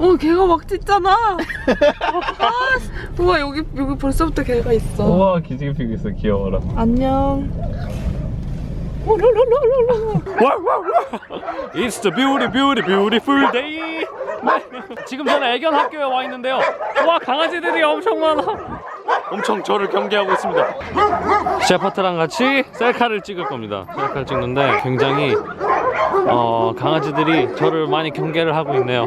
어 걔가 막 짖잖아. 아, 씨. 우와 여기 여기 벌써부터 걔가 있어. 우와 기지개 피고 있어. 귀여워라. 안녕. It's the beauty beauty beautiful day. 지금 저는 애견 학교에 와 있는데요. 와 강아지들이 엄청 많아. 엄청 저를 경계하고 있습니다. 셰퍼트랑 같이 셀카를 찍을 겁니다. 셀카를 찍는데 굉장히 어, 강아지들이 저를 많이 경계를 하고 있네요.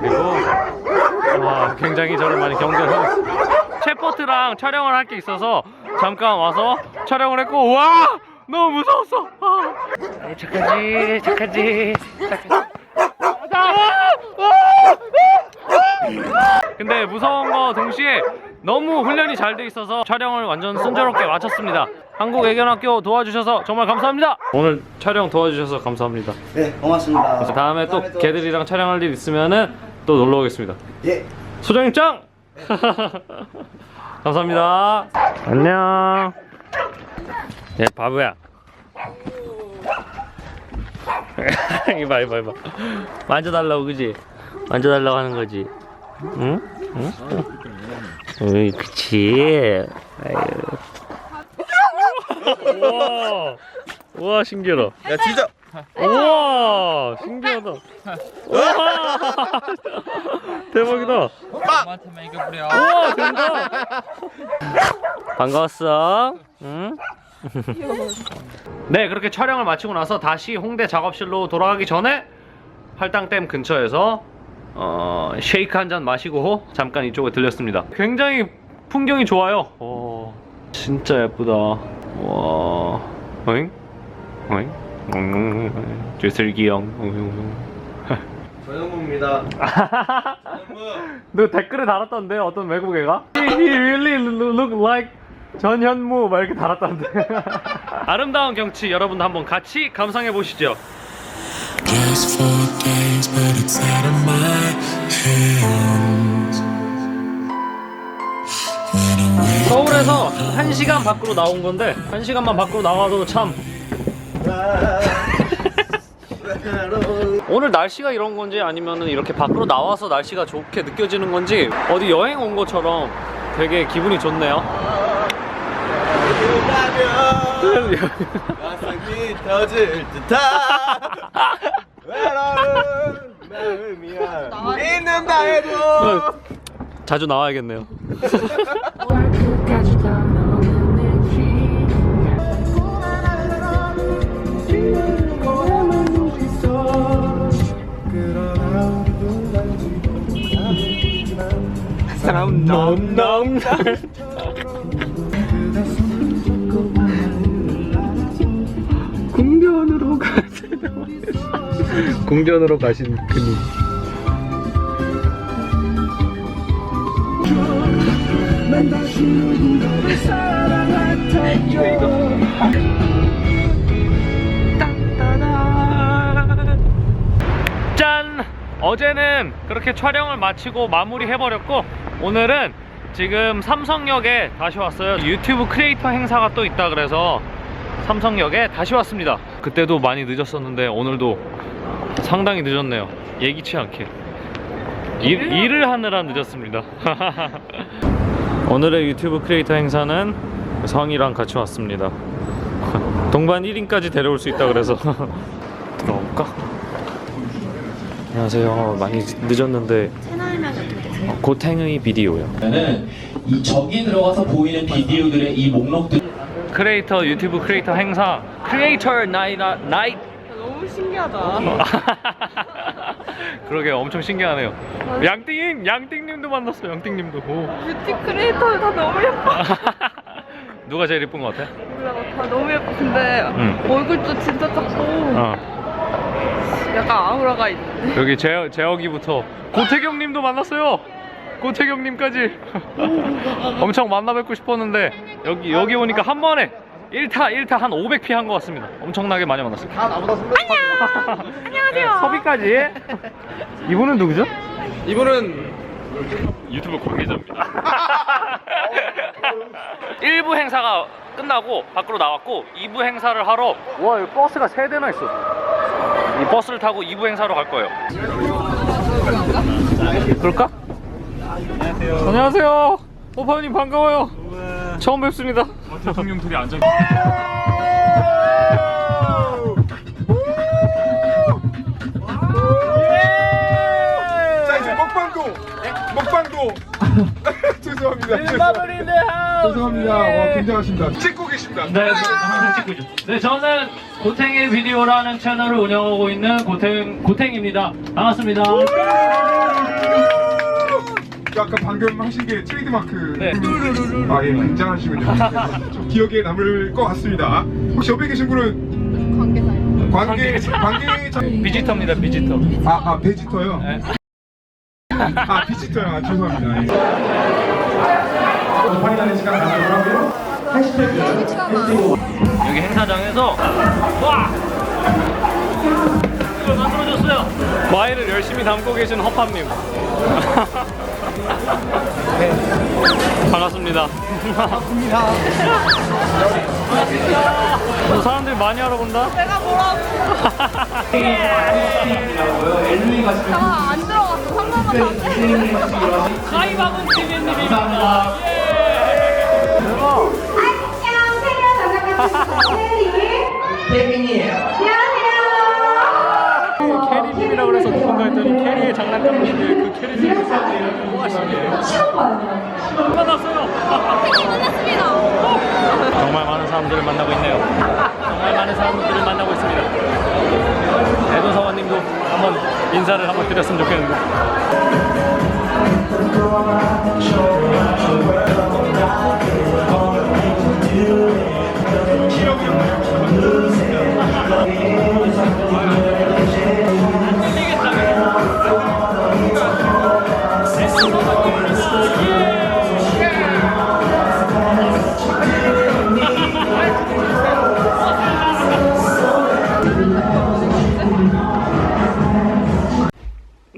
그리고 와 굉장히 저를 많이 경계를 하고 있습니다. 셰퍼트랑 촬영을 할 게 있어서 잠깐 와서 촬영을 했고 와! 너무 무서웠어! 아. 착하지 착하지 착하지. 근데 무서운 거 동시에 너무 훈련이 잘 돼 있어서 촬영을 완전 순조롭게 마쳤습니다 한국 애견학교 도와주셔서 정말 감사합니다 오늘 촬영 도와주셔서 감사합니다 네, 고맙습니다. 다음에 또 다음에 개들이랑 촬영할 일 있으면은 또 놀러 오겠습니다 예. 소장님 짱! 감사합니다. 안녕. 얘 바보야. 이봐 이봐 이봐. 만져달라고 그지? 만져달라고 하는 거지. 응? 응? 응, 그치. 아유. 우와, 우와 신기하다. 야, 진짜. 우와 신기하다. 우와 대박이다. 우와 된다. 반가웠어. 응? 네 그렇게 촬영을 마치고 나서 다시 홍대 작업실로 돌아가기 전에 팔당댐 근처에서 어, 쉐이크 한 잔 마시고 잠깐 이쪽에 들렸습니다. 굉장히 풍경이 좋아요. 오, 진짜 예쁘다. 와, 어잉? 어잉? 음, 주슬기형. 전현무입니다. 너 댓글에 달았던데 어떤 외국 애가? He really look like 전현무 막 이렇게 달았던데. 아름다운 경치 여러분도 한번 같이 감상해 보시죠. Just for days, but it's out of my hands. When I wake 서울에서 1시간 밖으로 나온 건데 1시간만 밖으로 나와도 참 오늘 날씨가 이런 건지 아니면은 이렇게 밖으로 나와서 날씨가 좋게 느껴지는 건지 어디 여행 온 것처럼 되게 기분이 좋네요. 터질 듯한 외로운 마음이야. 있는다 해도. 자주 나와야겠네요. 넘넘 궁전으로 궁전으로 가신 그님. 짠! 어제는 그렇게 촬영을 마치고 마무리해버렸고 오늘은 지금 삼성역에 다시 왔어요 유튜브 크리에이터 행사가 또 있다 그래서 삼성역에 다시 왔습니다. 그때도 많이 늦었었는데 오늘도 상당히 늦었네요. 예기치 않게. 일, 일을 하느라 늦었습니다. 오늘의 유튜브 크리에이터 행사는 성이랑 같이 왔습니다. 동반 1인까지 데려올 수 있다 그래서. 들어볼까? 안녕하세요. 많이 늦었는데 어, 고탱의 비디오요. 는이 저기 들어가서 보이는 비디오들의 이 목록들 크리에이터 유튜브 크리에이터 행사 크리에이터 나이트 나이트 너무 신기하다. 그러게 엄청 신기하네요 양띵 양띵님도 만났어 양띵님도 오. 뷰티 크리에이터 다 너무 예뻐. 누가 제일 이쁜 것 같아? 몰라, 다 너무 예뻐. 근데 응. 얼굴도 진짜 작고 어. 약간 아우라가 있네. 여기 재, 재혁이부터 고태경님도 만났어요 고태경님까지 엄청 만나 뵙고 싶었는데 여기 여기 오니까 한 번에 1타 1타 한 500피 한 것 같습니다 엄청나게 많이 만났어요 다 나보다 선배. 안녕하세요. 섭이까지 이분은 누구죠? 이분은 유튜브 관계자입니다. 1부 행사가 끝나고 밖으로 나왔고 2부 행사를 하러 와 여기 버스가 세 대나 있어. 이 버스를 타고 2부 행사로 갈 거예요. 그럴까? 안녕하세요. 안녕하세요. 오파님 반가워요. 처음 뵙습니다. 대통령 둘이 앉아 자 이제 먹방도 먹방도 죄송합니다 죄송합니다 와 굉장하십니다 찍고 계십니다 네, 항상 찍고 있죠. 네, 저는 고탱의 비디오라는 채널을 운영하고 있는 고탱 고탱입니다. 반갑습니다. 아까 방금 하신 게 트레이드마크 네. 아 예 굉장하시군요 좀 기억에 남을 것 같습니다 혹시 옆에 계신 분은 관계 관계 관 비지터입니다, 비지터. 아, 아 베지터요? 네. 아 비지터요 아, 죄송합니다 예. 확인하는 시간 가지고 하고요 여기 행사장에서 와 이걸 만들어줬어요. 마일을 열심히 담고 계신 허팝님. 반갑습니다. 반갑습니다. 또 사람들이 많이 알아본다. 내가 뭐라고? 아, 안 들어갔어. 한 번만 더. 가이바군 TV님입니다. 안녕, 세리와 장난감 캐리. 안녕하세요. 캐리님이라고 그래서 누군가 했더니 캐리의 장난감인데 그 캐리님이 뭐하 처음 봐요. 만났어요. 끝났습니다. 정말 많은 사람들을 만나고 있네요. 정말 많은 사람들을 만나고 있습니다. 에도사원님도 한번 인사를 한번 드렸으면 좋겠는데.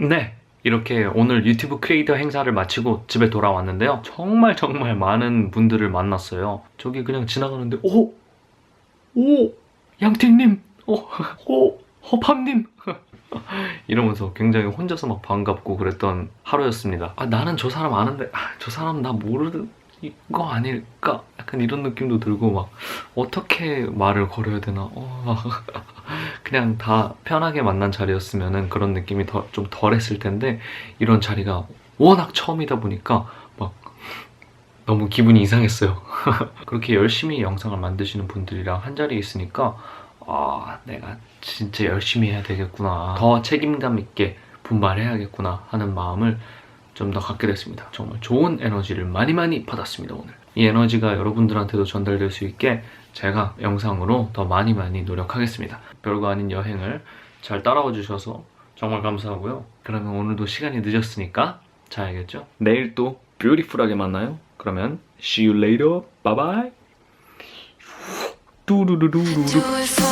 네. 이렇게 오늘 유튜브 크리에이터 행사를 마치고 집에 돌아왔는데요. 정말 정말 많은 분들을 만났어요. 저기 그냥 지나가는데 오! 오! 양팀님! 오! 오! 허팝님! 이러면서 굉장히 혼자서 막 반갑고 그랬던 하루였습니다. 아, 나는 저 사람 아는데, 아, 저 사람 나 모르는 거 아닐까? 약간 이런 느낌도 들고 막 어떻게 말을 걸어야 되나? 어, 그냥 다 편하게 만난 자리였으면 그런 느낌이 더, 좀 덜했을 텐데 이런 자리가 워낙 처음이다 보니까 막 너무 기분이 이상했어요. 그렇게 열심히 영상을 만드시는 분들이랑 한 자리에 있으니까 아 내가 진짜 열심히 해야 되겠구나 더 책임감 있게 분발해야겠구나 하는 마음을 좀 더 갖게 됐습니다. 정말 좋은 에너지를 많이 많이 받았습니다 오늘. 이 에너지가 여러분들한테도 전달될 수 있게 제가 영상으로 더 많이 많이 노력하겠습니다. 별거 아닌 여행을 잘 따라와 주셔서 정말 감사하고요. 그러면 오늘도 시간이 늦었으니까 자야겠죠? 내일 또 뷰티풀하게 만나요. 그러면 see you later. Bye bye. 뚜루루루루루. do it for